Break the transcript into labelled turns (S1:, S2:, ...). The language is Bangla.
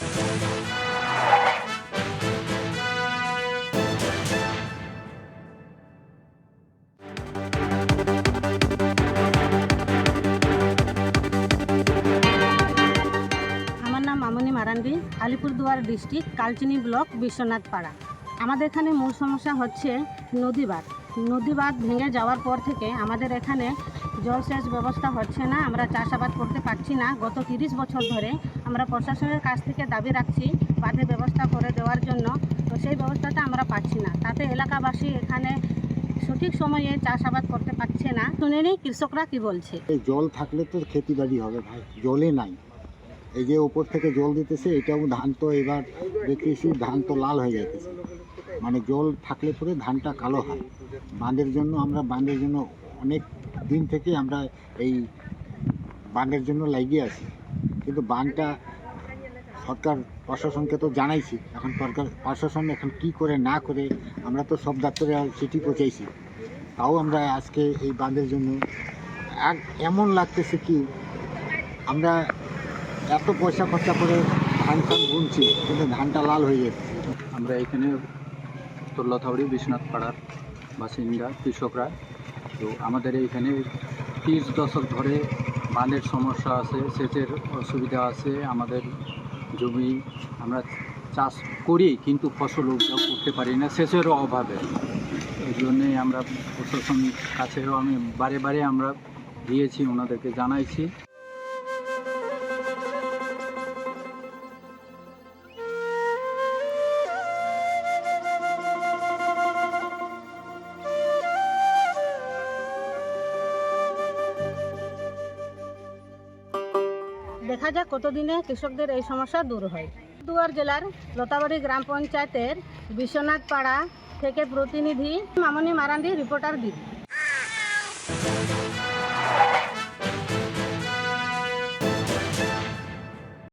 S1: আমার নাম মামনি মারান্ডি আলিপুরদুয়ার ডিস্ট্রিক্ট কালচিনি ব্লক বিশ্বনাথ পাড়া আমাদের এখানে মূল সমস্যা হচ্ছে নদী বাঁধ নদী বাঁধ ভেঙে যাওয়ার পর থেকে আমাদের এখানে জলসেচ ব্যবস্থা হচ্ছে না, আমরা চাষাবাদ করতে পারছি না। গত তিরিশ বছর ধরে আমরা প্রশাসনের কাছ থেকে দাবি রাখছি বাঁধের ব্যবস্থা করে দেওয়ার জন্য, তো সেই ব্যবস্থাটা আমরা পাচ্ছি না। তাতে এলাকাবাসী এখানে সঠিক সময়ে চাষাবাদ করতে পারছে না। শুনিনি কৃষকরা কি বলছে?
S2: জল থাকলে তো খেতি বাড়ি হবে ভাই, জলে নাই। এই যে ওপর থেকে জল দিতেছে, এটাও ধান তো এবার দেখতেছি, ধান তো লাল হয়ে যাইতেছে। মানে জল থাকলে পরে ধানটা কালো হয়। বাঁধের জন্য আমরা, বাঁধের জন্য অনেক দিন থেকে আমরা এই বাঁধের জন্য লাগিয়ে আছি। কিন্তু বাঁধটা সরকার, প্রশাসনকে তো জানাইছি। এখন সরকার, প্রশাসন এখন কি করে না করে, আমরা তো সব দপ্তরে চিঠি পৌঁছাইছি। তাও আমরা আজকে এই বাঁধের জন্য এক এমন লাগতেছে কি, আমরা এত পয়সা খরচা করে ধান ফান বুনছি, কিন্তু ধানটা লাল হয়ে যাচ্ছে
S3: আমরা এখানে তোল্লাথাউড়ি বিশ্বনাথ পাড়ার বাসিন্দা, কৃষকরা। তো আমাদের এইখানে তিরিশ দশক ধরে বাঁধের সমস্যা আছে, সেচের অসুবিধা আছে, আমাদের জমি আমরা চাষ করি কিন্তু ফসল উপযোগ করতে পারি না সেচেরও অভাবে। এই জন্যেই আমরা প্রশাসন কাছেও আমি বারে বারে আমরা দিয়েছি, ওনাদেরকে জানাইছি।
S1: দেখা যাক কতদিনে কৃষকদের এই সমস্যা দূর হয়। দুয়ার জেলার লতাবাড়ি গ্রাম পঞ্চায়েতের বিশ্বনাথ পাড়া থেকে প্রতিনিধি মামনি মারান্ডি, রিপোর্টার দিদি